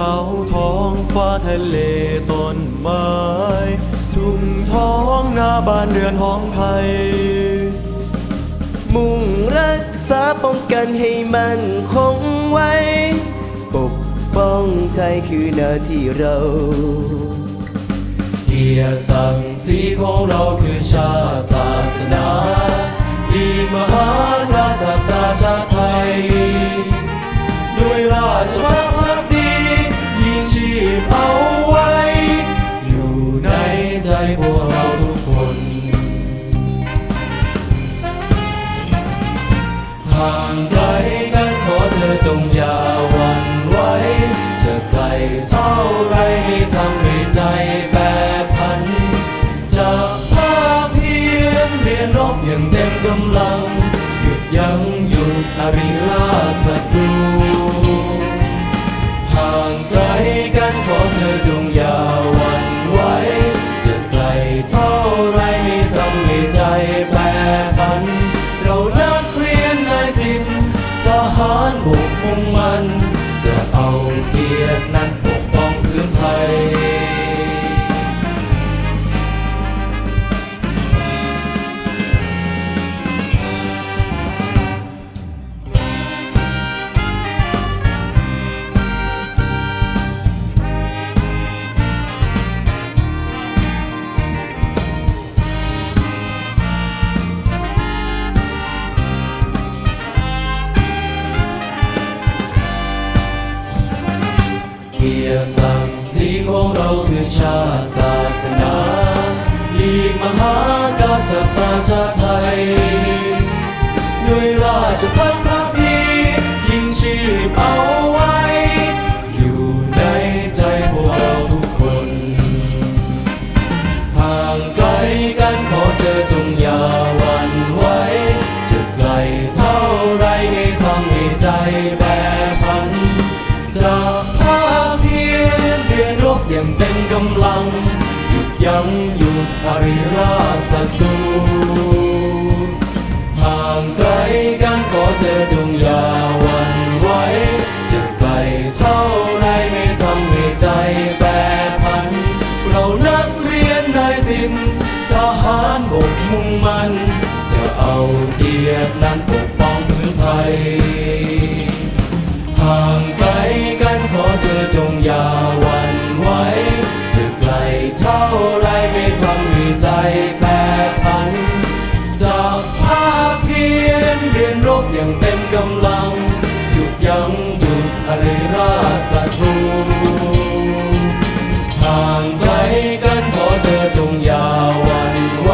ท้องฟ้าทะเลต้นไม้ทุ่งท้องนาบ้านเรือนห้องไทย มุ่งรักษาป้องกันให้มันคงไว้ ปกป้องไทยคือหน้าที่เราเกียรติศักดิ์ศรีของเราคือชาติศาสนาดีมหา ห่างไกลกันขอเธอจงอย่าหวั่นไหวจะไกลเท่าไรไม่ทำให้ใจแปรผัน จะภาคเพียนเรียนรบอย่างเต็มกำลัง หยุดยั้งหยุดอริราชศัตรูานบกมุ่งมัน จะเอาเกียรตินั้นปกป้องพื้นไทย กียรติศักดิ์ศรีของเราคือชาติศาสนาลีกมหากษัตริย์ชาติไทย ด้วยราชพัฒพักดียิ่งชีพเอาไว้ อยู่ในใจพวกเราทุกคนห่างไกลกันขอเธอจงอย่าหวั่นไหวจะไกลเท่าไรให้ทำให้ใจแป อริราศัตรูห่างไกลกันขอเธอจงอย่าหวั่นไหวจะไกลเท่าไรไม่ทำให้ใจแปรพัน เรานักเรียนนายสิบทหารบกมุ่งมัน จะเอาเกียรตินั้นปก ทะเลราชศัตรูห่างไกลกันขอเธอจงอย่าวันไหว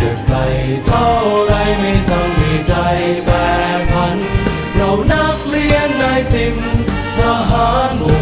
จะไกลเท่าไรไม่ทำงมีใจแปรพัน เรานักเรียนนายสิมทหารหมู่